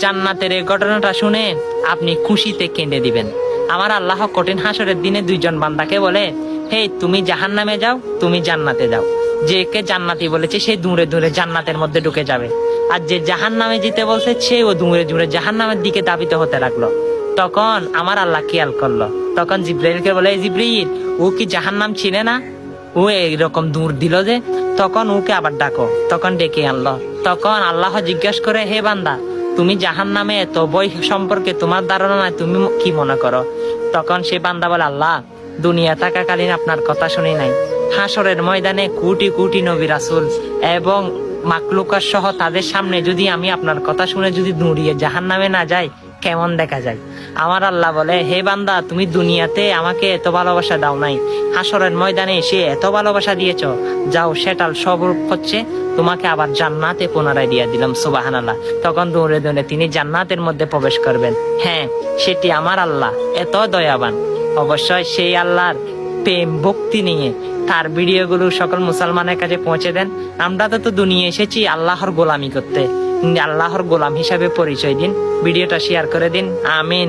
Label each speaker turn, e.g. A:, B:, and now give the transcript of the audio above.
A: জান্নাতের এই ঘটনাটা শুনে আপনি খুশিতে কেঁদে দিবেন। আমার আল্লাহ কঠিন হাসরের দিনে দুইজন বান্দাকে বলে, হে, তুমি জাহান নামে যাও, তুমি জান্নাতে যাও। যে কে জান্নাতি বলেছে, সে দূরে দূরে জান্নাতের মধ্যে ঢুকে যাবে। আর যে জাহান নামে যেতে বলছে সে ও দূরে দূরে জাহান নামের দিকে দাবিত হতে লাগল। তখন আমার আল্লাহ খেয়াল করল। তখন জিব্রাইলকে বলে "এই জিব্রাইল, ও কি জাহান নাম ছিলে না? ও এইরকম দূর দিল যে? তখন ওকে আবার ডাকো। তখন ডেকে আনলো। তখন আল্লাহ জিজ্ঞেস করে, হে বান্দা তুমি জাহান নামে এত বই সম্পর্কে তোমার ধারণা নাই, তুমি কি মনে করো? তখন সে বান্দা বলে, আল্লাহ, দুনিয়া থাকাকালীন আপনার কথা শুনি নাই। হাসরের ময়দানে কোটি কোটি নবী রাসুল এবং মাকলুকার সহ তাদের সামনে যদি আমি আপনার কথা শুনে যদি দুড়িয়ে জাহান নামে না যাই কেমন দেখা যায়? আমার আল্লাহ বলে, হে বান্দা, তুমি দুনিয়াতে আমাকে এত ভালোবাসা দাও নাই। হাসরের ময়দানে এসে এত ভালোবাসা দিয়েছ। যাও, সেটাল সব হচ্ছে, তোমাকে আবার জান্নাতে পুনরায় দিয়ে দিলাম সুবাহান আল্লাহ তখন দৌড়ে দৌড়ে তিনি জান্নাতের মধ্যে প্রবেশ করবেন। হ্যাঁ সেটি আমার আল্লাহ, এত দয়াবান। অবশ্যই সেই আল্লাহর প্রেম, ভক্তি নিয়ে তার ভিডিওগুলো সকল মুসলমানের কাছে পৌঁছে দেন। আমরা তো দুনিয়া এসেছি আল্লাহর গোলামি করতে। আল্লাহর গোলাম হিসাবে পরিচয় দিন। ভিডিওটা শেয়ার করে দিন। আমিন।